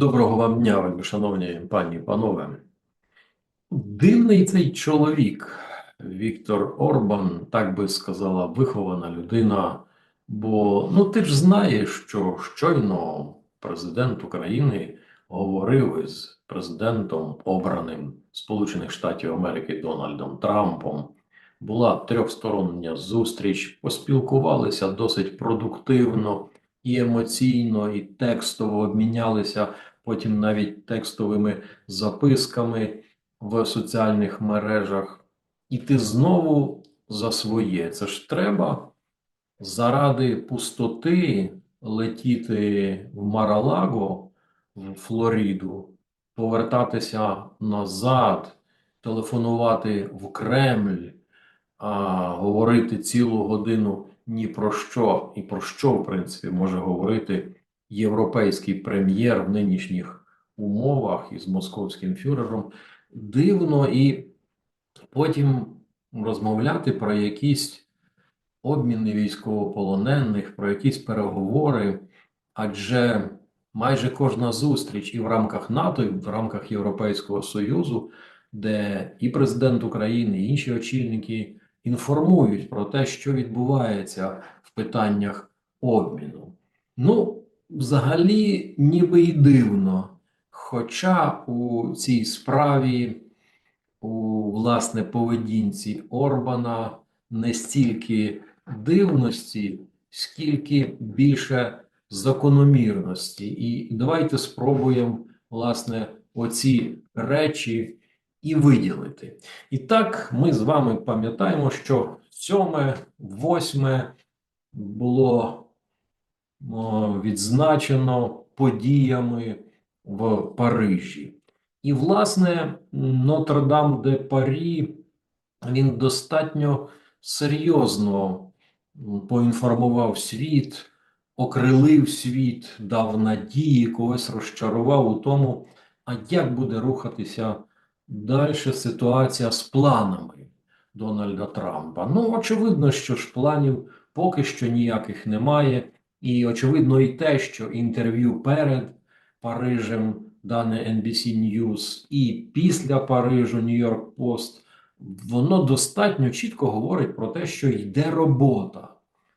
Доброго вам дня, вельми шановні пані і панове. Дивний цей чоловік, Віктор Орбан, так би сказала, вихована людина. Бо ну ти ж знаєш, що щойно президент України говорив із президентом обраним Сполучених Штатів Америки Дональдом Трампом. Була трьохстороння зустріч, поспілкувалися досить продуктивно і емоційно, і текстово обмінялися потім навіть текстовими записками в соціальних мережах. І ти знову за своє. Це ж треба заради пустоти летіти в Маралаго, в Флориду, повертатися назад, телефонувати в Кремль, а говорити цілу годину ні про що, і про що, в принципі, може говорити європейський прем'єр в нинішніх умовах із московським фюрером. Дивно і потім розмовляти про якісь обміни військовополонених, про якісь переговори, адже майже кожна зустріч і в рамках НАТО, і в рамках Європейського Союзу, де і президент України, і інші очільники інформують про те, що відбувається в питаннях обміну. Ну, взагалі, ніби й дивно. Хоча у цій справі, у власне поведінці Орбана не стільки дивності, скільки більше закономірності. І давайте спробуємо, власне, оці речі і виділити. І так, ми з вами пам'ятаємо, що сьоме, восьме було відзначено подіями в Парижі. І, власне, Нотр-Дам де Парі він достатньо серйозно поінформував світ, окрилив світ, дав надії, когось розчарував у тому, а як буде рухатися далі ситуація з планами Дональда Трампа. Ну, очевидно, що ж планів поки що ніяких немає. І очевидно, і те, що інтерв'ю перед Парижем дане NBC News і після Парижу York Post, воно достатньо чітко говорить про те, що йде робота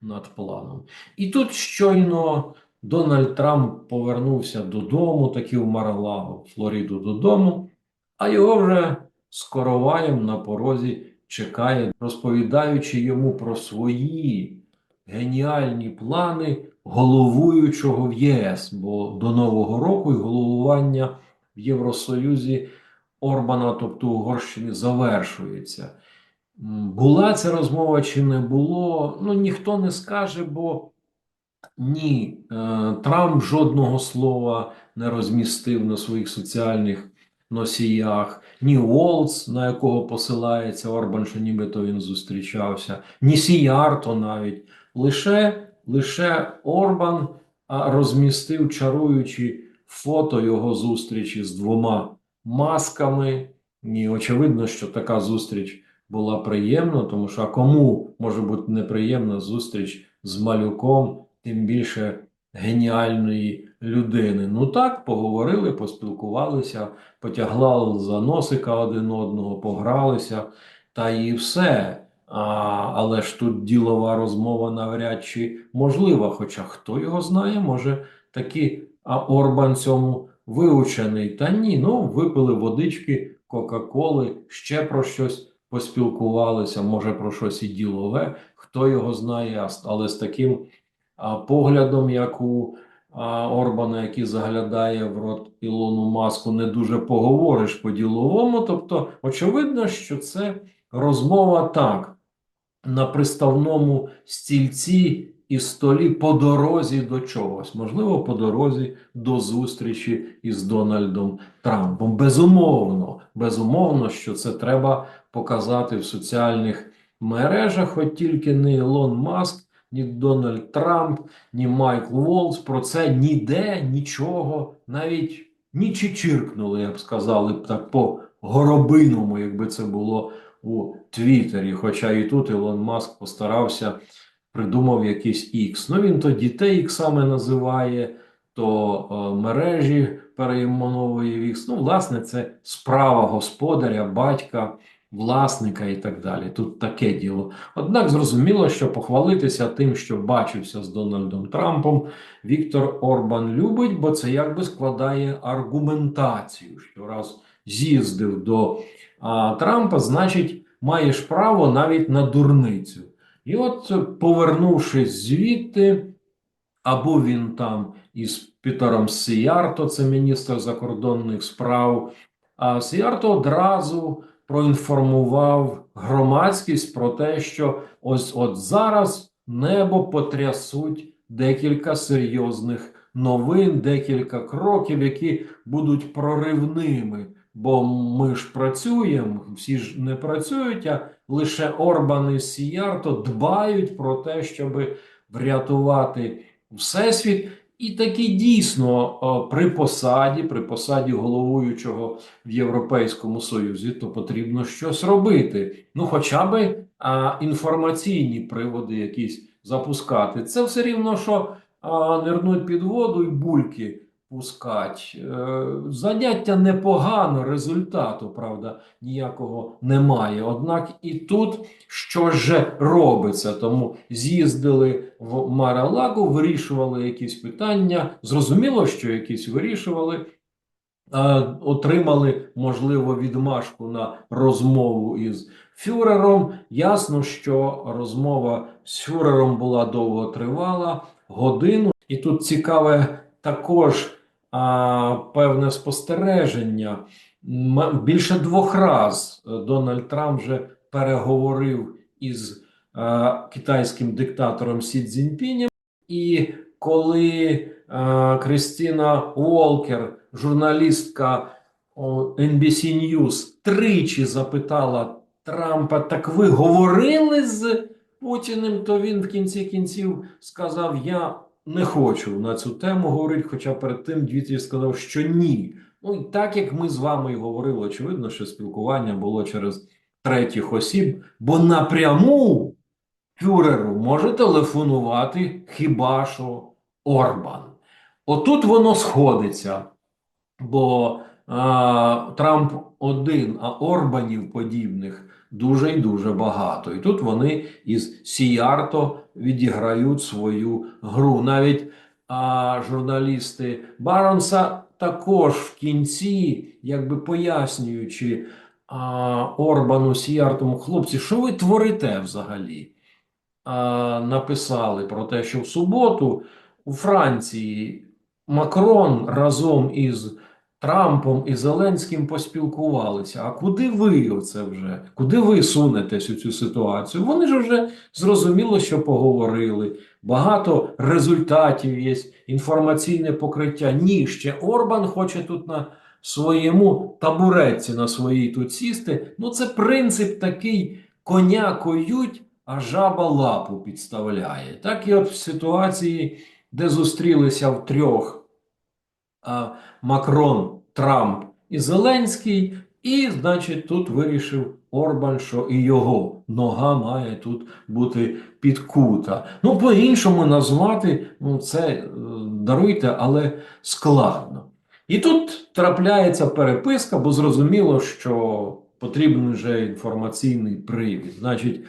над планом. І тут щойно Дональд Трамп повернувся додому, таки в Маралаго, в Флориду додому, а його вже з короваєм на порозі чекає, розповідаючи йому про свої геніальні плани головуючого в ЄС, бо до Нового року і головування в Євросоюзі Орбана, тобто Угорщини, завершується. Була ця розмова чи не було? Ну ніхто не скаже, бо ні, е, Трамп жодного слова не розмістив на своїх соціальних носіях, ні Уолтс, на якого посилається Орбан, що нібито він зустрічався, ні Сіярто навіть. Лише, лише Орбан розмістив чаруючі фото його зустрічі з двома масками. І очевидно, що така зустріч була приємна, тому що а кому може бути неприємна зустріч з малюком, тим більше геніальної людини. Ну так, поговорили, поспілкувалися, потягла за носика один одного, погралися, та і все. А, але ж тут ділова розмова навряд чи можлива. Хоча хто його знає, може таки а Орбан цьому виучений. Та ні, ну випили водички, Кока-Коли, ще про щось поспілкувалися, може про щось і ділове, хто його знає, але з таким а, поглядом, як у а, Орбана, який заглядає в рот Ілону Маску, не дуже поговориш по-діловому. Тобто, очевидно, що це розмова так на приставному стільці і столі по дорозі до чогось, можливо, по дорозі до зустрічі із Дональдом Трампом. Безумовно, безумовно, що це треба показати в соціальних мережах, хоч тільки не Ілон Маск, ні Дональд Трамп, ні Майкл Волц про це ніде нічого, навіть ні чичиркнули, я б сказали, так по горобиному, якби це було у Твіттері. Хоча і тут Ілон Маск постарався, придумав якийсь X. Ну він то дітей іксами називає, то е, мережі перейменовує вікс. Ну, власне, це справа господаря, батька, власника і так далі. Тут таке діло. Однак зрозуміло, що похвалитися тим, що бачився з Дональдом Трампом, Віктор Орбан любить, бо це якби складає аргументацію, що раз з'їздив до а, Трампа, значить, маєш право навіть на дурницю. І от, повернувшись звідти, або він там із Пітером Сіярто, це міністр закордонних справ, а Сіярто одразу проінформував громадськість про те, що ось от зараз небо потрясуть декілька серйозних новин, декілька кроків, які будуть проривними. Бо ми ж працюємо, всі ж не працюють, а лише Орбан і Сіярто дбають про те, щоб врятувати Всесвіт. І таки дійсно при посаді, при посаді головуючого в Європейському Союзі, то потрібно щось робити. Ну, хоча би а, інформаційні приводи якісь запускати. Це все рівно, що а, нирнуть під воду і бульки пускать. Е, заняття непогано, результату, правда, ніякого немає. Однак і тут що ж робиться? Тому з'їздили в Маралагу, вирішували якісь питання. Зрозуміло, що якісь вирішували. е, Отримали, можливо, відмашку на розмову із фюрером. Ясно, що розмова з фюрером була довго тривала, годину. І тут цікаве також певне спостереження. Більше двох раз е, Дональд Трамп вже переговорив із е, китайським диктатором Сі Цзіньпінем. І коли е, Кристіна Уолкер, журналістка NBC News, тричі запитала Трампа: так ви говорили з Путіним? То він в кінці кінців сказав: Я не хочу на цю тему говорити, хоча перед тим двічі сказав, що ні. Ну так як ми з вами і говорили, очевидно, що спілкування було через третіх осіб, бо напряму фюреру може телефонувати хіба що Орбан. Отут воно сходиться, бо а, Трамп один, а Орбанів подібних дуже і дуже багато. І тут вони із Сіярто відіграють свою гру. Навіть а, журналісти Баронса також в кінці, якби пояснюючи а, Орбану Сіяртому, хлопці, що ви творите взагалі? А, написали про те, що в суботу у Франції Макрон разом із Трампом і Зеленським поспілкувалися. А куди ви оце вже? Куди ви сунетесь у цю ситуацію? Вони ж вже зрозуміло, що поговорили. Багато результатів є, інформаційне покриття. Ні, ще Орбан хоче тут на своєму табуретці, на своїй тут сісти. Ну, це принцип такий: коня коють, а жаба лапу підставляє. Так і от в ситуації, де зустрілися втрьох а, Макрон, Трамп і Зеленський, і, значить, тут вирішив Орбан, що і його нога має тут бути підкута. Ну, по-іншому назвати, ну, це е, даруйте, але складно. І тут трапляється переписка, бо зрозуміло, що потрібен вже інформаційний привід. Значить,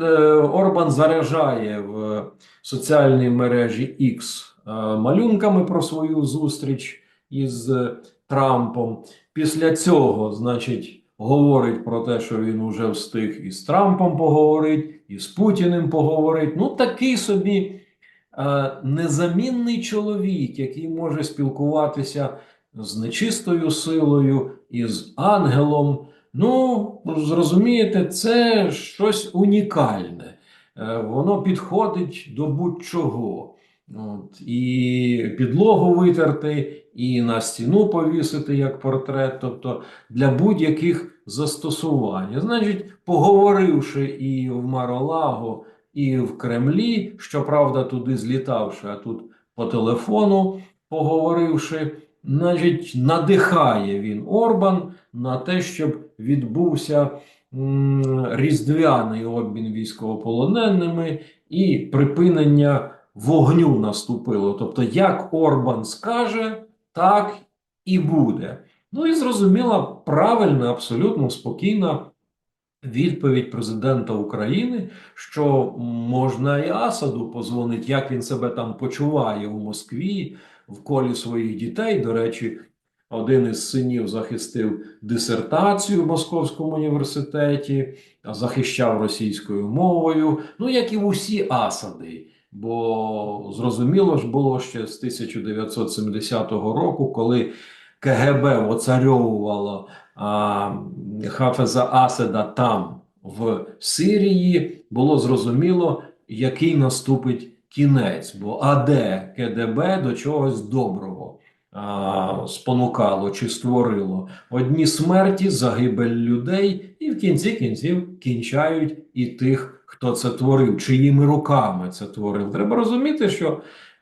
е, Орбан заряджає в соціальній мережі X е, малюнками про свою зустріч із е, Трампом. Після цього, значить, говорить про те, що він уже встиг із Трампом поговорити, і з Путіним поговорити. Ну, такий собі е, незамінний чоловік, який може спілкуватися з нечистою силою, із ангелом. Ну, зрозумієте, це щось унікальне. Е, Воно підходить до будь-чого. От, і підлогу витерти, і на стіну повісити як портрет, тобто для будь-яких застосувань. Значить, поговоривши і в Маролаго, і в Кремлі, щоправда, туди злітавши, а тут по телефону поговоривши, значить, надихає він Орбан на те, щоб відбувся м, різдвяний обмін військовополоненими і припинення вогню наступило. Тобто, як Орбан скаже, так і буде. Ну і зрозуміла правильна, абсолютно спокійна відповідь президента України, що можна і Асаду позвонити, як він себе там почуває у Москві в колі своїх дітей. До речі, один із синів захистив дисертацію в Московському університеті, захищав російською мовою, ну як і в усі Асади. Бо зрозуміло ж було ще з 1970 року, коли КГБ оцарьовувало Хафеза Асада там, в Сирії, було зрозуміло, який наступить кінець. Бо АД КДБ до чогось доброго а, спонукало чи створило одні смерті, загибель людей, і в кінці кінців кінчають і тих, хто це творив, чиїми руками це творив. Треба розуміти, що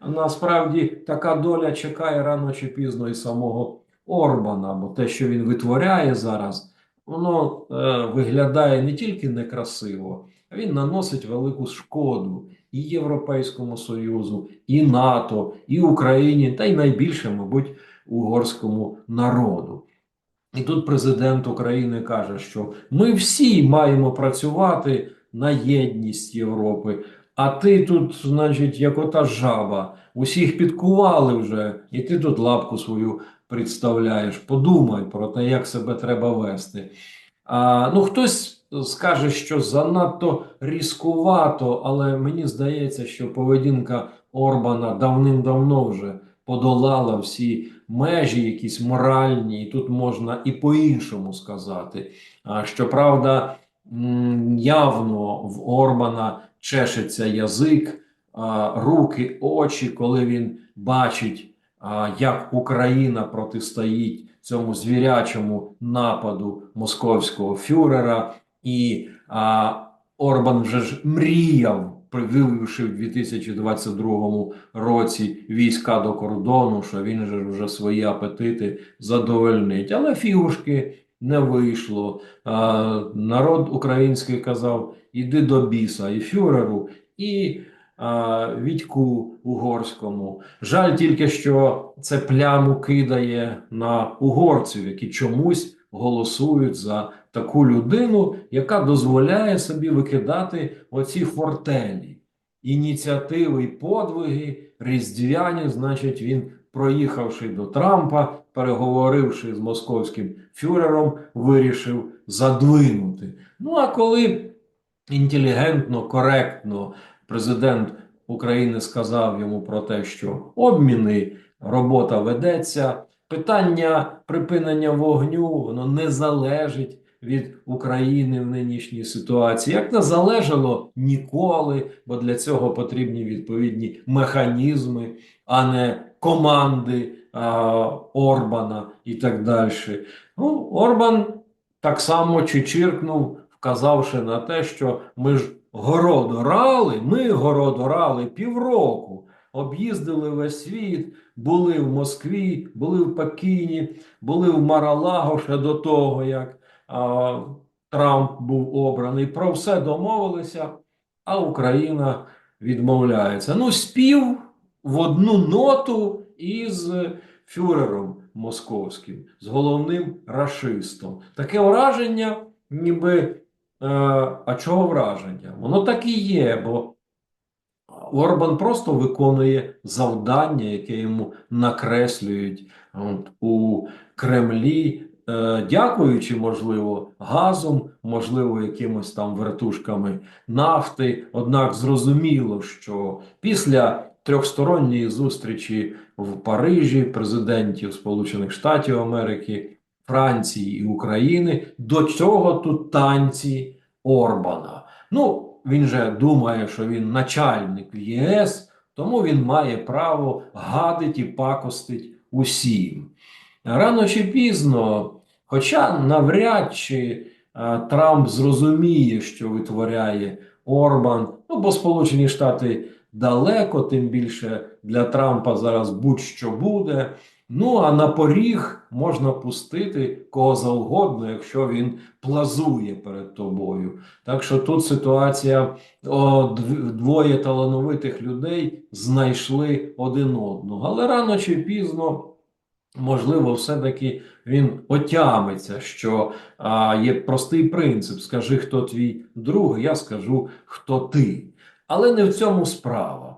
насправді така доля чекає рано чи пізно і самого Орбана, бо те, що він витворяє зараз, воно е, виглядає не тільки некрасиво, а він наносить велику шкоду і Європейському Союзу, і НАТО, і Україні, та й найбільше, мабуть, угорському народу. І тут президент України каже, що ми всі маємо працювати на єдність Європи. А ти тут, значить, як ота жаба, усіх підкували вже, і ти тут лапку свою представляєш. Подумай про те, як себе треба вести. А, Ну, хтось скаже, що занадто різкувато, але мені здається, що поведінка Орбана давним-давно вже подолала всі межі, якісь моральні, і тут можна і по-іншому сказати. А, Щоправда, явно в Орбана чешеться язик, руки, очі, коли він бачить як Україна протистоїть цьому звірячому нападу московського фюрера, і Орбан вже ж мріяв, вивівши в 2022 році війська до кордону, що він же вже свої апетити задовольнить. Але фігушки не вийшло. А, народ український казав: іди до біса і фюреру. і Відьку угорському. Жаль тільки, що це пляму кидає на угорців, які чомусь голосують за таку людину, яка дозволяє собі викидати оці фортелі. Ініціативи і подвиги, різдвяні, значить, він, проїхавши до Трампа, переговоривши з московським фюрером, вирішив задвинути. Ну а коли інтелігентно, коректно президент України сказав йому про те, що обміни робота ведеться. Питання припинення вогню воно не залежить від України в нинішній ситуації, як не залежало ніколи, бо для цього потрібні відповідні механізми, а не команди Орбана і так далі. Ну, Орбан так само чичиркнув, вказавши на те, що ми ж город орали, ми город орали півроку. Об'їздили весь світ, були в Москві, були в Пекіні, були в Маралаго ще до того, як а, Трамп був обраний. Про все домовилися, а Україна відмовляється. Ну, спів в одну ноту із фюрером московським, з головним рашистом. Таке враження, ніби Е, а чого враження? Воно так і є, бо Орбан просто виконує завдання, яке йому накреслюють у Кремлі, е, дякуючи, можливо, газом, можливо, якимось там вертушками нафти. Однак зрозуміло, що після трьохсторонньої зустрічі в Парижі президентів Сполучених Штатів Америки. Франції і України. До чого тут танці Орбана? Ну, він же думає, що він начальник ЄС, тому він має право гадить і пакостить усім. Рано чи пізно, хоча навряд чи а, Трамп зрозуміє, що витворяє Орбан, ну бо Сполучені Штати далеко, тим більше для Трампа зараз будь-що буде. Ну, а на поріг можна пустити кого завгодно, якщо він плазує перед тобою. Так що тут ситуація о, двоє талановитих людей знайшли один одного. Але рано чи пізно, можливо, все-таки він отямиться, що а, є простий принцип: скажи, хто твій друг, я скажу, хто ти. Але не в цьому справа.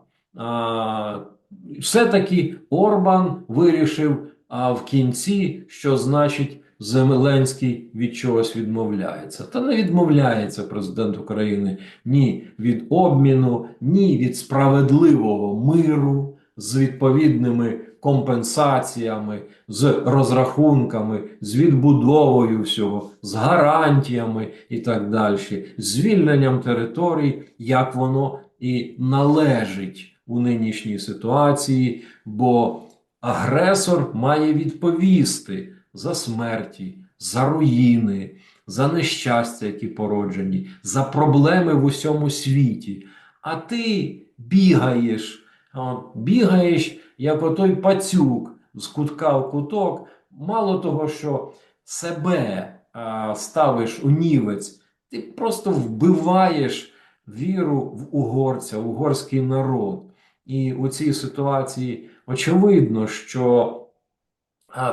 Все-таки Орбан вирішив а, в кінці, що значить Зеленський від чогось відмовляється. Та не відмовляється президент України ні від обміну, ні від справедливого миру з відповідними компенсаціями, з розрахунками, з відбудовою всього, з гарантіями і так далі, звільненням територій, як воно і належить у нинішній ситуації, бо агресор має відповісти за смерті, за руїни, за нещастя, які породжені, за проблеми в усьому світі. А ти бігаєш, бігаєш, як отой пацюк з кутка в куток. Мало того, що себе а, ставиш у нівець, ти просто вбиваєш віру в угорця, в угорський народ. І у цій ситуації очевидно, що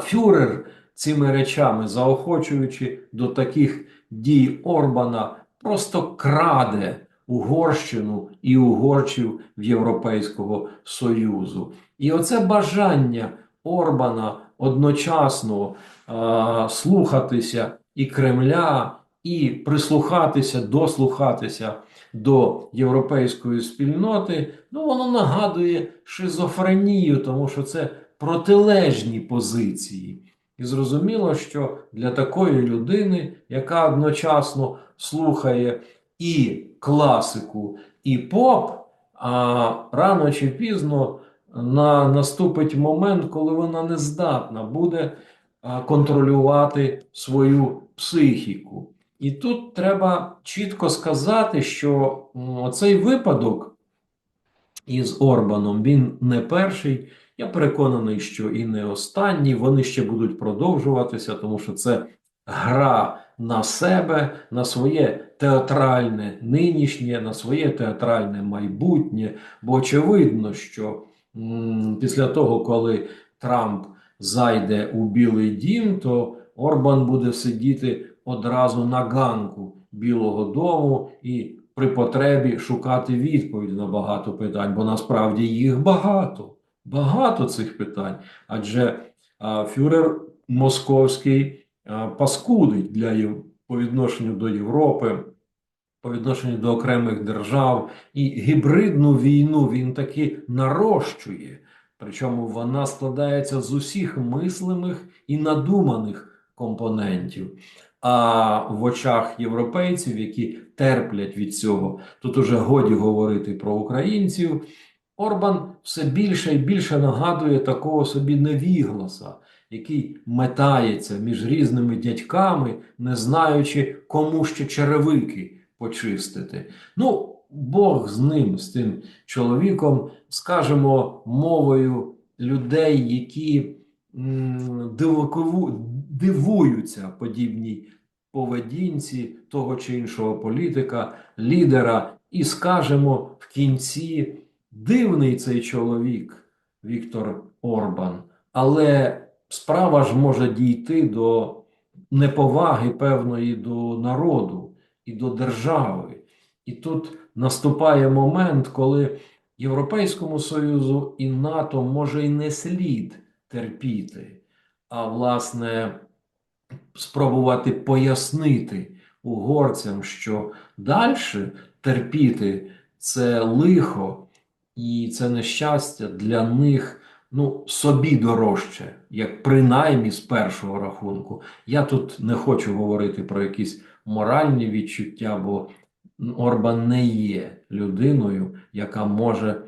фюрер цими речами, заохочуючи до таких дій Орбана, просто краде Угорщину і угорців в Європейського Союзу. І оце бажання Орбана одночасно а, слухатися і Кремля, і прислухатися, дослухатися до європейської спільноти, ну воно нагадує шизофренію, тому що це протилежні позиції. І зрозуміло, що для такої людини, яка одночасно слухає і класику, і поп, а рано чи пізно на, наступить момент, коли вона не здатна буде контролювати свою психіку. І тут треба чітко сказати, що цей випадок із Орбаном він не перший. Я переконаний, що і не останній. Вони ще будуть продовжуватися, тому що це гра на себе, на своє театральне нинішнє, на своє театральне майбутнє. Бо очевидно, що після того, коли Трамп зайде у Білий Дім, то Орбан буде сидіти одразу на ганку Білого Дому і при потребі шукати відповідь на багато питань, бо насправді їх багато. Багато цих питань. Адже а, фюрер московський паскудить для по відношенню до Європи, по відношенню до окремих держав, і гібридну війну він таки нарощує. Причому вона складається з усіх мислимих і надуманих компонентів. А в очах європейців, які терплять від цього, тут уже годі говорити про українців. Орбан все більше і більше нагадує такого собі невігласа, який метається між різними дядьками, не знаючи, кому ще черевики почистити. Ну, Бог з ним, з тим чоловіком, скажемо мовою людей, які дивуються подібній поведінці того чи іншого політика, лідера, і скажемо в кінці. Дивний цей чоловік, Віктор Орбан, але справа ж може дійти до неповаги певної до народу і до держави. І тут наступає момент, коли Європейському Союзу і НАТО може й не слід терпіти, а власне спробувати пояснити угорцям, що далі терпіти це лихо. І це нещастя для них ну, собі дорожче, як принаймні з першого рахунку. Я тут не хочу говорити про якісь моральні відчуття, бо Орбан не є людиною, яка може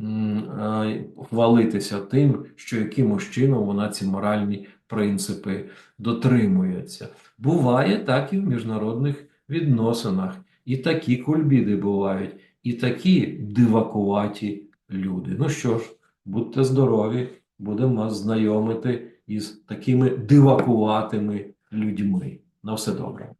е, хвалитися тим, що якимось чином вона ці моральні принципи дотримується. Буває так і в міжнародних відносинах. І такі кульбіди бувають, і такі дивакуваті люди. Ну що ж, будьте здорові, будемо вас знайомити із такими дивакуватими людьми. На все добре.